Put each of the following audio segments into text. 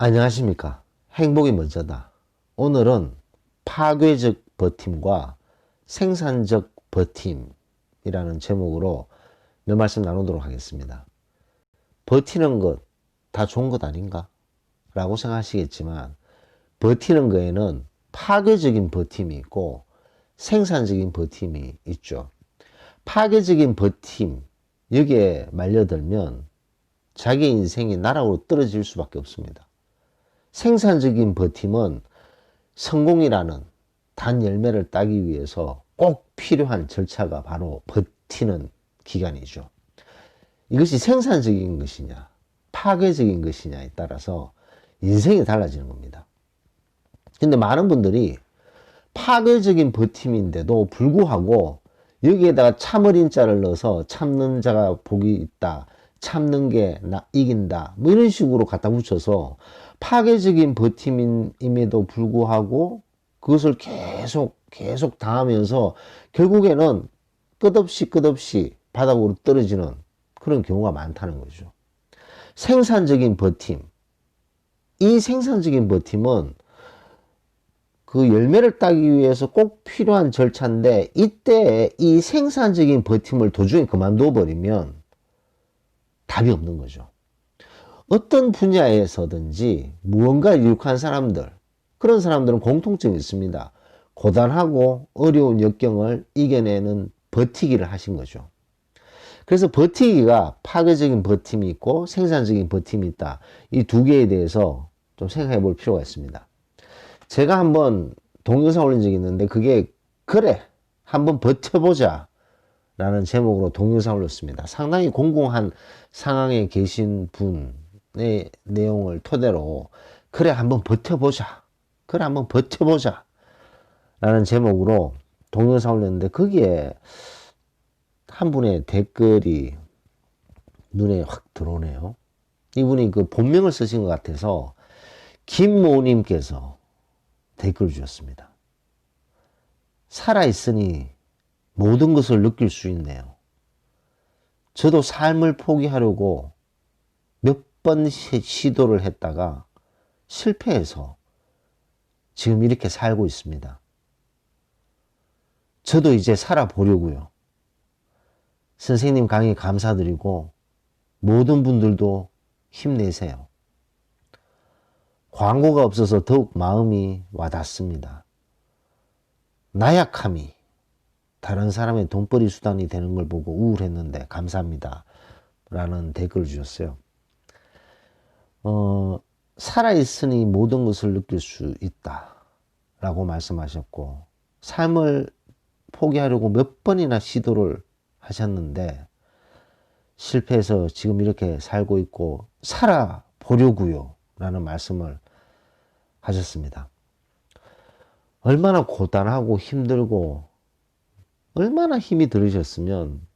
안녕하십니까. 행복이 먼저다. 오늘은 파괴적 버팀과 생산적 버팀이라는 제목으로 몇 말씀 나누도록 하겠습니다. 버티는 것 다 좋은 것 아닌가? 라고 생각하시겠지만, 버티는 거에는 파괴적인 버팀이 있고 생산적인 버팀이 있죠. 파괴적인 버팀, 여기에 말려들면 자기 인생이 나락으로 떨어질 수밖에 없습니다. 생산적인 버팀은 성공이라는 단 열매를 따기 위해서 꼭 필요한 절차가 바로 버티는 기간이죠. 이것이 생산적인 것이냐, 파괴적인 것이냐에 따라서 인생이 달라지는 겁니다. 근데 많은 분들이 파괴적인 버팀인데도 불구하고 여기에다가 참을인 자를 넣어서 참는 자가 복이 있다. 참는 게 나, 이긴다. 뭐 이런 식으로 갖다 붙여서 파괴적인 버팀임에도 불구하고 그것을 계속 계속 당하면서 결국에는 끝없이 끝없이 바닥으로 떨어지는 그런 경우가 많다는 거죠. 생산적인 버팀. 이 생산적인 버팀은 그 열매를 따기 위해서 꼭 필요한 절차인데 이때 이 생산적인 버팀을 도중에 그만둬 버리면 답이 없는 거죠. 어떤 분야에서든지 무언가 유익한 사람들, 그런 사람들은 공통점이 있습니다. 고단하고 어려운 역경을 이겨내는 버티기를 하신 거죠. 그래서 버티기가 파괴적인 버팀이 있고 생산적인 버팀이 있다. 이 두 개에 대해서 좀 생각해 볼 필요가 있습니다. 제가 한번 동영상 올린 적이 있는데 그게 그래 한번 버텨보자 라는 제목으로 동영상 올렸습니다. 상당히 공공한 상황에 계신 분의 내용을 토대로 그래 한번 버텨보자 그래 한번 버텨보자 라는 제목으로 동영상 올렸는데 거기에 한 분의 댓글이 눈에 확 들어오네요. 이분이 그 본명을 쓰신 것 같아서 김모님께서 댓글 주셨습니다. 살아있으니 모든 것을 느낄 수 있네요. 저도 삶을 포기하려고 몇 번 시도를 했다가 실패해서 지금 이렇게 살고 있습니다. 저도 이제 살아보려고요. 선생님 강의 감사드리고 모든 분들도 힘내세요. 광고가 없어서 더욱 마음이 와닿습니다. 나약함이 다른 사람의 돈벌이 수단이 되는 걸 보고 우울했는데 감사합니다. 라는 댓글을 주셨어요. 어, 살아있으니 모든 것을 느낄 수 있다. 라고 말씀하셨고, 삶을 포기하려고 몇 번이나 시도를 하셨는데, 실패해서 지금 이렇게 살고 있고, 살아보려고요. 라는 말씀을 하셨습니다. 얼마나 고단하고 힘들고 얼마나 힘이 들으셨으면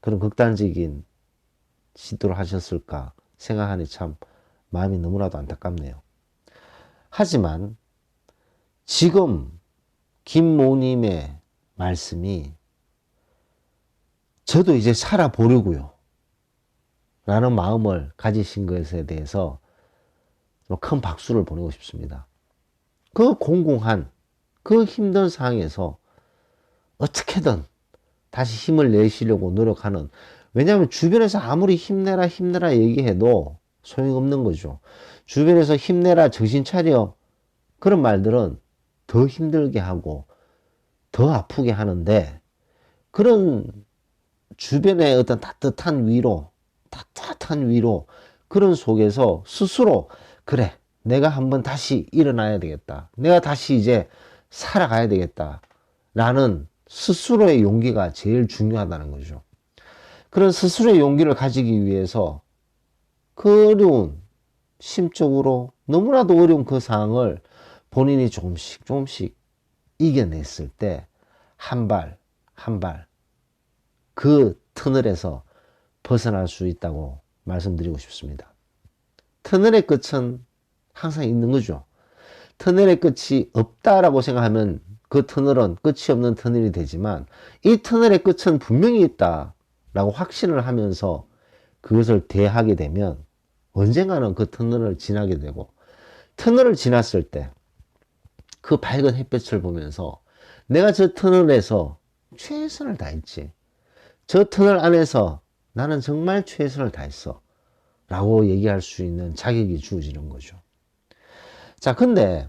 그런 극단적인 시도를 하셨을까 생각하니 참 마음이 너무나도 안타깝네요. 하지만 지금 김모님의 말씀이 저도 이제 살아보려고요. 라는 마음을 가지신 것에 대해서 큰 박수를 보내고 싶습니다. 그 공공한, 그 힘든 상황에서 어떻게든 다시 힘을 내시려고 노력하는, 왜냐하면 주변에서 아무리 힘내라, 힘내라 얘기해도 소용없는 거죠. 주변에서 힘내라, 정신 차려. 그런 말들은 더 힘들게 하고 더 아프게 하는데 그런 주변의 어떤 따뜻한 위로, 따뜻한 위로, 그런 속에서 스스로 그래, 내가 한번 다시 일어나야 되겠다. 내가 다시 이제 살아가야 되겠다. 라는 스스로의 용기가 제일 중요하다는 거죠. 그런 스스로의 용기를 가지기 위해서 그 어려운, 심적으로 너무나도 어려운 그 상황을 본인이 조금씩 조금씩 이겨냈을 때, 한 발, 한 발, 그 터널에서 벗어날 수 있다고 말씀드리고 싶습니다. 터널의 끝은 항상 있는 거죠. 터널의 끝이 없다라고 생각하면 그 터널은 끝이 없는 터널이 되지만 이 터널의 끝은 분명히 있다 라고 확신을 하면서 그것을 대하게 되면 언젠가는 그 터널을 지나게 되고 터널을 지났을 때 그 밝은 햇볕을 보면서 내가 저 터널에서 최선을 다했지. 저 터널 안에서 나는 정말 최선을 다했어. 라고 얘기할 수 있는 자격이 주어지는 거죠. 자, 근데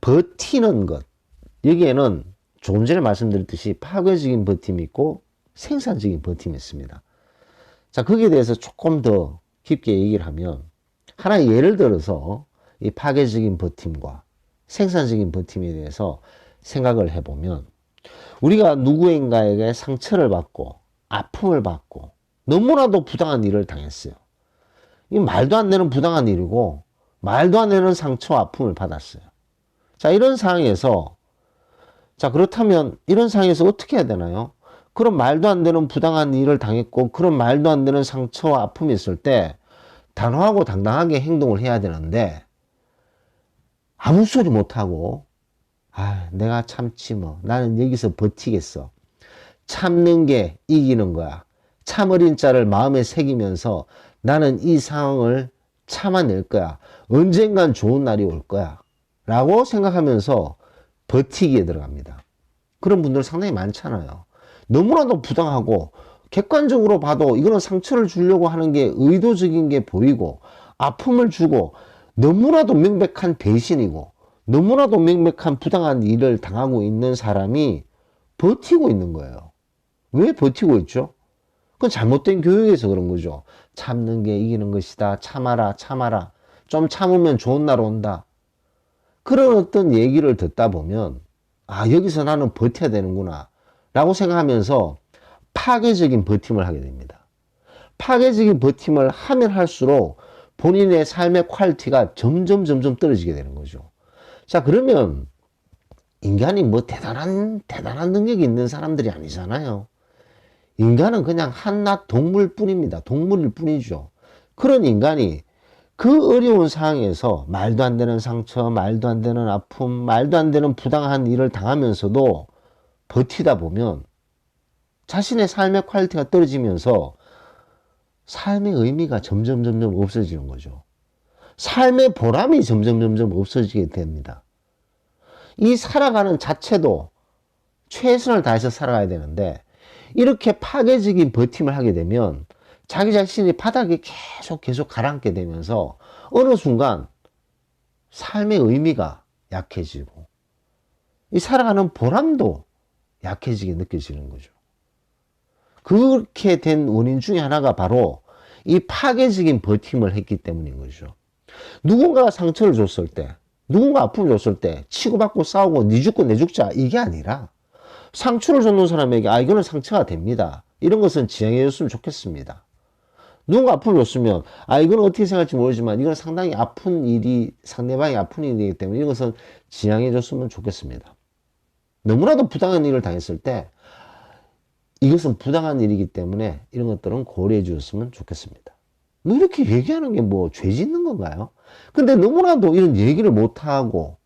버티는 것. 여기에는 조금 전에 말씀드렸듯이 파괴적인 버팀이 있고 생산적인 버팀이 있습니다. 자, 거기에 대해서 조금 더 깊게 얘기를 하면 하나의 예를 들어서 이 파괴적인 버팀과 생산적인 버팀에 대해서 생각을 해보면 우리가 누구인가에게 상처를 받고 아픔을 받고 너무나도 부당한 일을 당했어요. 이 말도 안 되는 부당한 일이고 말도 안 되는 상처와 아픔을 받았어요. 자, 이런 상황에서 자, 그렇다면 이런 상황에서 어떻게 해야 되나요? 그런 말도 안 되는 부당한 일을 당했고 그런 말도 안 되는 상처와 아픔이 있을 때 단호하고 당당하게 행동을 해야 되는데 아무 소리 못하고 아 내가 참지 뭐 나는 여기서 버티겠어. 참는 게 이기는 거야. 참 어린 자를 마음에 새기면서 나는 이 상황을 참아낼 거야. 언젠간 좋은 날이 올 거야. 라고 생각하면서 버티기에 들어갑니다 그런 분들 상당히 많잖아요 너무나도 부당하고 객관적으로 봐도 이거는 상처를 주려고 하는 게 의도적인 게 보이고 아픔을 주고 너무나도 명백한 배신이고 너무나도 명백한 부당한 일을 당하고 있는 사람이 버티고 있는 거예요. 왜 버티고 있죠? 그건 잘못된 교육에서 그런 거죠. 참는 게 이기는 것이다. 참아라, 참아라. 좀 참으면 좋은 날 온다. 그런 어떤 얘기를 듣다 보면, 아, 여기서 나는 버텨야 되는구나. 라고 생각하면서 파괴적인 버팀을 하게 됩니다. 파괴적인 버팀을 하면 할수록 본인의 삶의 퀄리티가 점점 점점 떨어지게 되는 거죠. 자, 그러면 인간이 뭐 대단한 대단한 능력이 있는 사람들이 아니잖아요. 인간은 그냥 한낱 동물 뿐입니다. 동물일 뿐이죠. 그런 인간이 그 어려운 상황에서 말도 안 되는 상처, 말도 안 되는 아픔, 말도 안 되는 부당한 일을 당하면서도 버티다 보면 자신의 삶의 퀄리티가 떨어지면서 삶의 의미가 점점 점점 없어지는 거죠. 삶의 보람이 점점 점점 없어지게 됩니다. 이 살아가는 자체도 최선을 다해서 살아가야 되는데 이렇게 파괴적인 버팀을 하게 되면 자기 자신이 바닥에 계속 계속 가라앉게 되면서 어느 순간 삶의 의미가 약해지고 이 살아가는 보람도 약해지게 느껴지는 거죠. 그렇게 된 원인 중에 하나가 바로 이 파괴적인 버팀을 했기 때문인 거죠. 누군가가 상처를 줬을 때, 누군가 아픔을 줬을 때, 치고받고 싸우고 니 죽고 내 죽자 이게 아니라 상처를 줬는 사람에게 아 이거는 상처가 됩니다. 이런 것은 지양해 줬으면 좋겠습니다. 누군가 아픔을 줬으면 아 이거는 어떻게 생각할지 모르지만 이건 상당히 아픈 일이 상대방이 아픈 일이기 때문에 이것은 지양해 줬으면 좋겠습니다. 너무나도 부당한 일을 당했을 때 이것은 부당한 일이기 때문에 이런 것들은 고려해 주셨으면 좋겠습니다. 뭐 이렇게 얘기하는 게 뭐 죄 짓는 건가요? 근데 너무나도 이런 얘기를 못하고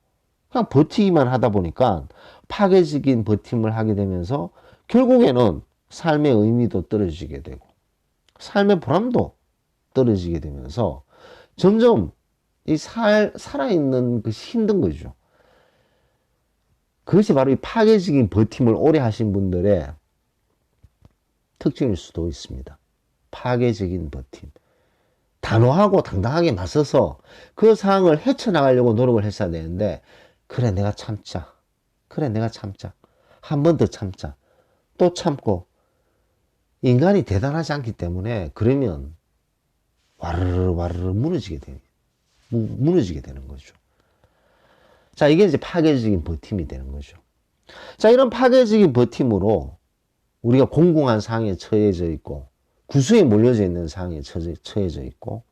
그냥 버티기만 하다 보니까 파괴적인 버팀을 하게 되면서 결국에는 삶의 의미도 떨어지게 되고 삶의 보람도 떨어지게 되면서 점점 이 살, 살아있는 것이 힘든 거죠. 그것이 바로 이 파괴적인 버팀을 오래 하신 분들의 특징일 수도 있습니다. 파괴적인 버팀. 단호하고 당당하게 맞서서 그 상황을 헤쳐나가려고 노력을 했어야 되는데, 그래, 내가 참자. 그래, 내가 참자. 한 번 더 참자. 또 참고. 인간이 대단하지 않기 때문에, 그러면, 와르르 와르르 무너지게 되 무너지게 되는 거죠. 자, 이게 이제 파괴적인 버팀이 되는 거죠. 자, 이런 파괴적인 버팀으로 우리가 공공한 상황에 처해져 있고, 구수에 몰려져 있는 상황에 처해져 있고,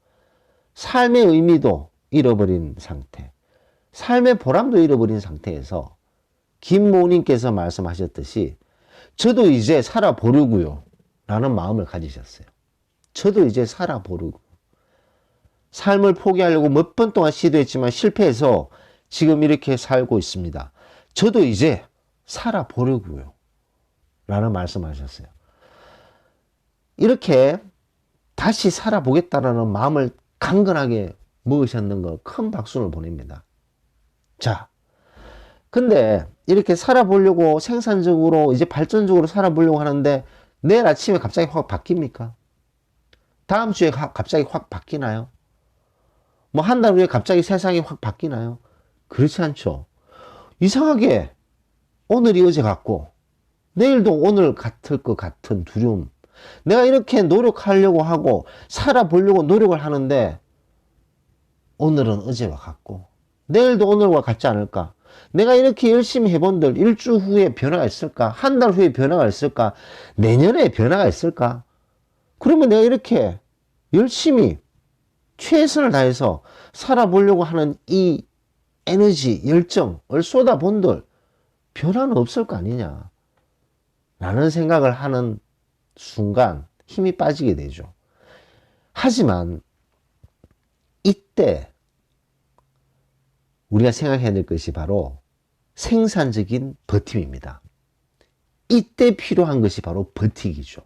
삶의 의미도 잃어버린 상태, 삶의 보람도 잃어버린 상태에서 김모님께서 말씀하셨듯이 저도 이제 살아보려고요. 라는 마음을 가지셨어요. 저도 이제 살아보려고. 삶을 포기하려고 몇 번 동안 시도했지만 실패해서 지금 이렇게 살고 있습니다. 저도 이제 살아보려고요. 라는 말씀하셨어요. 이렇게 다시 살아보겠다라는 마음을 강건하게 먹으셨는 거 큰 박수를 보냅니다. 자, 근데 이렇게 살아보려고 생산적으로 이제 발전적으로 살아보려고 하는데 내일 아침에 갑자기 확 바뀝니까? 다음 주에 가- 갑자기 확 바뀌나요? 뭐 한 달 후에 갑자기 세상이 확 바뀌나요? 그렇지 않죠. 이상하게 오늘이 어제 같고 내일도 오늘 같을 것 같은 두려움. 내가 이렇게 노력하려고 하고 살아보려고 노력을 하는데 오늘은 어제와 같고 내일도 오늘과 같지 않을까? 내가 이렇게 열심히 해본들 일주 후에 변화가 있을까? 한 달 후에 변화가 있을까? 내년에 변화가 있을까? 그러면 내가 이렇게 열심히 최선을 다해서 살아보려고 하는 이 에너지, 열정을 쏟아본들 변화는 없을 거 아니냐. 라는 생각을 하는 순간 힘이 빠지게 되죠. 하지만 이때 우리가 생각해야 될 것이 바로 생산적인 버팀입니다. 이때 필요한 것이 바로 버티기죠.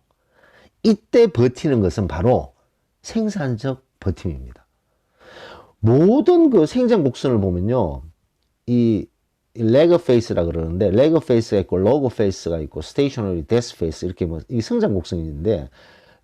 이때 버티는 것은 바로 생산적 버팀입니다. 모든 그 생장 곡선을 보면요. 이 레그 페이스라 그러는데 레그 페이스가 있고 로그 페이스가 있고 스테이셔너리 데스 페이스 이렇게 뭐 이 성장 곡선이 있는데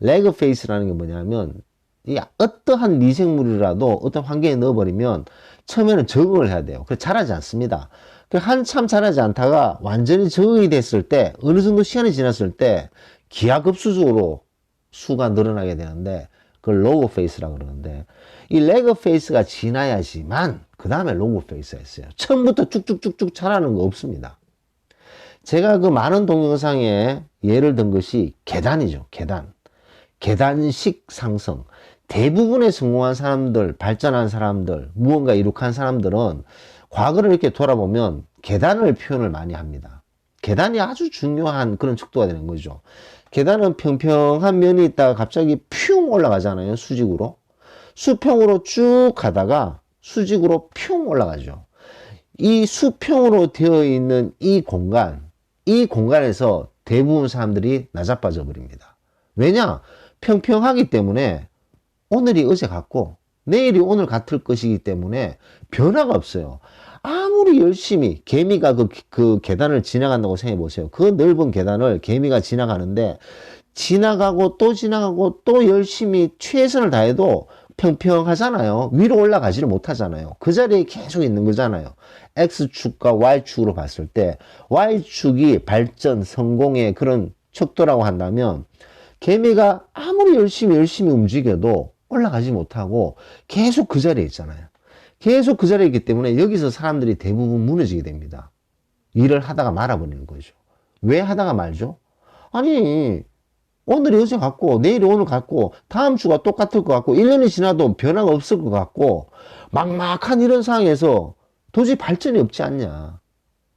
레그 페이스라는 게 뭐냐면 이 어떠한 미생물이라도 어떤 환경에 넣어버리면 처음에는 적응을 해야 돼요. 그래서 자라지 않습니다. 그 한참 자라지 않다가 완전히 적응이 됐을 때 어느 정도 시간이 지났을 때 기하급수적으로 수가 늘어나게 되는데 그걸 로그 페이스라 그러는데 이 레그 페이스가 지나야지만 그 다음에 로그 페이스가 있어요. 처음부터 쭉쭉쭉쭉 자라는 거 없습니다. 제가 그 많은 동영상에 예를 든 것이 계단이죠. 계단. 계단식 상승. 대부분의 성공한 사람들, 발전한 사람들, 무언가 이룩한 사람들은 과거를 이렇게 돌아보면 계단을 표현을 많이 합니다. 계단이 아주 중요한 그런 척도가 되는 거죠. 계단은 평평한 면이 있다가 갑자기 퓨 올라가잖아요. 수직으로. 수평으로 쭉 가다가 수직으로 퓨 올라가죠. 이 수평으로 되어 있는 이 공간, 이 공간에서 대부분 사람들이 나자빠져 버립니다. 왜냐? 평평하기 때문에 오늘이 어제 같고 내일이 오늘 같을 것이기 때문에 변화가 없어요. 아무리 열심히 개미가 그, 그 계단을 지나간다고 생각해 보세요. 그 넓은 계단을 개미가 지나가는데 지나가고 또 지나가고 또 열심히 최선을 다해도 평평하잖아요. 위로 올라가지를 못하잖아요. 그 자리에 계속 있는 거잖아요. X축과 Y축으로 봤을 때 Y축이 발전, 성공의 그런 척도라고 한다면 개미가 아무리 열심히 열심히 움직여도 올라가지 못하고 계속 그 자리에 있잖아요. 계속 그 자리에 있기 때문에 여기서 사람들이 대부분 무너지게 됩니다. 일을 하다가 말아버리는 거죠. 왜 하다가 말죠? 아니, 오늘이 어제 같고, 내일이 오늘 같고, 다음 주가 똑같을 것 같고, 1년이 지나도 변화가 없을 것 같고, 막막한 이런 상황에서 도저히 발전이 없지 않냐.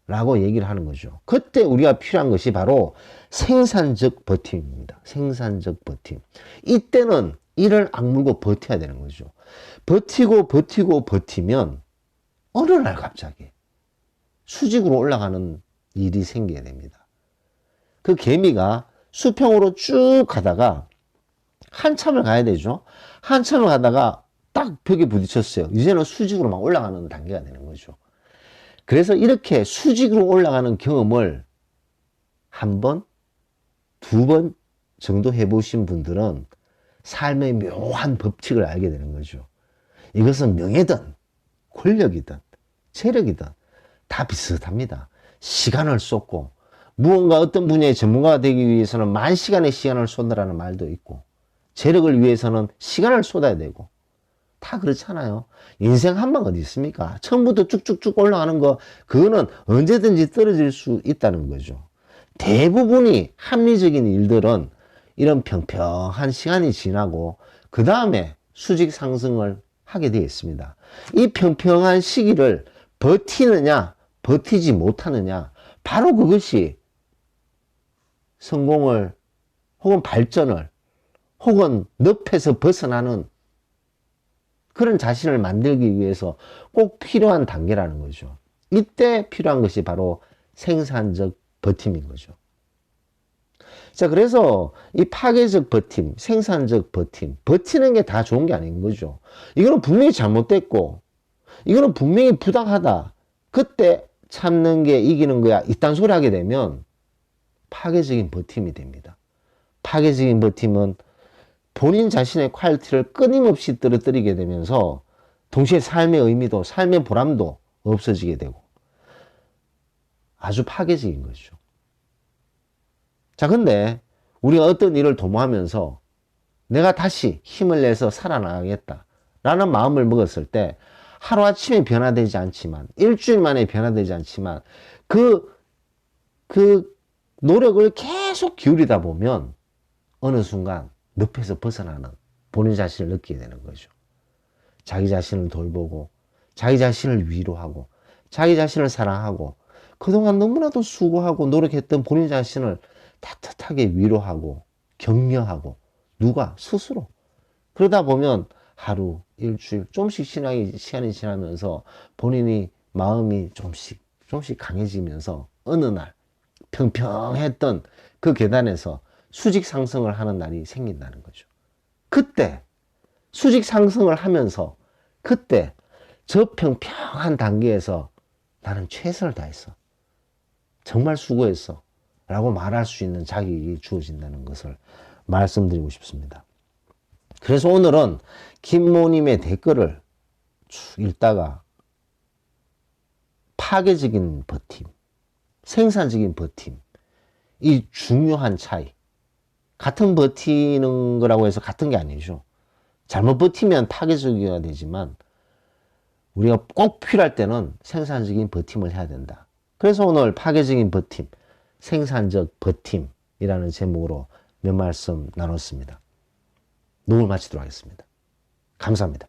라고 얘기를 하는 거죠. 그때 우리가 필요한 것이 바로 생산적 버팀입니다. 생산적 버팀. 이때는 이를 악물고 버텨야 되는 거죠. 버티고 버티고 버티면 어느 날 갑자기 수직으로 올라가는 일이 생기게 됩니다. 그 개미가 수평으로 쭉 가다가 한참을 가야 되죠. 한참을 가다가 딱 벽에 부딪혔어요. 이제는 수직으로 막 올라가는 단계가 되는 거죠. 그래서 이렇게 수직으로 올라가는 경험을 한 번, 두 번 정도 해보신 분들은 삶의 묘한 법칙을 알게 되는 거죠. 이것은 명예든, 권력이든, 체력이든 다 비슷합니다. 시간을 쏟고, 무언가 어떤 분야의 전문가가 되기 위해서는 만 시간의 시간을 쏟느라는 말도 있고, 체력을 위해서는 시간을 쏟아야 되고, 다 그렇잖아요. 인생 한 방 어디 있습니까? 처음부터 쭉쭉쭉 올라가는 거, 그거는 언제든지 떨어질 수 있다는 거죠. 대부분이 합리적인 일들은 이런 평평한 시간이 지나고, 그 다음에 수직 상승을 하게 되어 있습니다. 이 평평한 시기를 버티느냐, 버티지 못하느냐, 바로 그것이 성공을, 혹은 발전을, 혹은 늪에서 벗어나는 그런 자신을 만들기 위해서 꼭 필요한 단계라는 거죠. 이때 필요한 것이 바로 생산적 버팀인 거죠. 자, 그래서 이 파괴적 버팀, 생산적 버팀, 버티는 게 다 좋은 게 아닌 거죠. 이거는 분명히 잘못됐고, 이거는 분명히 부당하다. 그때 참는 게 이기는 거야. 이딴 소리 하게 되면 파괴적인 버팀이 됩니다. 파괴적인 버팀은 본인 자신의 퀄리티를 끊임없이 떨어뜨리게 되면서 동시에 삶의 의미도 삶의 보람도 없어지게 되고 아주 파괴적인 거죠. 자, 근데 우리가 어떤 일을 도모하면서 내가 다시 힘을 내서 살아나가겠다 라는 마음을 먹었을 때 하루아침에 변화되지 않지만 일주일 만에 변화되지 않지만 그, 그 노력을 계속 기울이다 보면 어느 순간 늪에서 벗어나는 본인 자신을 느끼게 되는 거죠. 자기 자신을 돌보고 자기 자신을 위로하고 자기 자신을 사랑하고 그동안 너무나도 수고하고 노력했던 본인 자신을 따뜻하게 위로하고 격려하고 누가 스스로 그러다 보면 하루 일주일 좀씩 시간이, 시간이 지나면서 본인이 마음이 좀씩 좀씩 강해지면서 어느 날 평평했던 그 계단에서 수직 상승을 하는 날이 생긴다는 거죠. 그때 수직 상승을 하면서 그때 저 평평한 단계에서 나는 최선을 다했어. 정말 수고했어. 라고 말할 수 있는 자격이 주어진다는 것을 말씀드리고 싶습니다. 그래서 오늘은 김모님의 댓글을 쭉 읽다가 파괴적인 버팀, 생산적인 버팀, 이 중요한 차이. 같은 버티는 거라고 해서 같은 게 아니죠. 잘못 버티면 파괴적이어야 되지만 우리가 꼭 필요할 때는 생산적인 버팀을 해야 된다. 그래서 오늘 파괴적인 버팀, 생산적 버팀이라는 제목으로 몇 말씀 나눴습니다. 녹을 마치도록 하겠습니다. 감사합니다.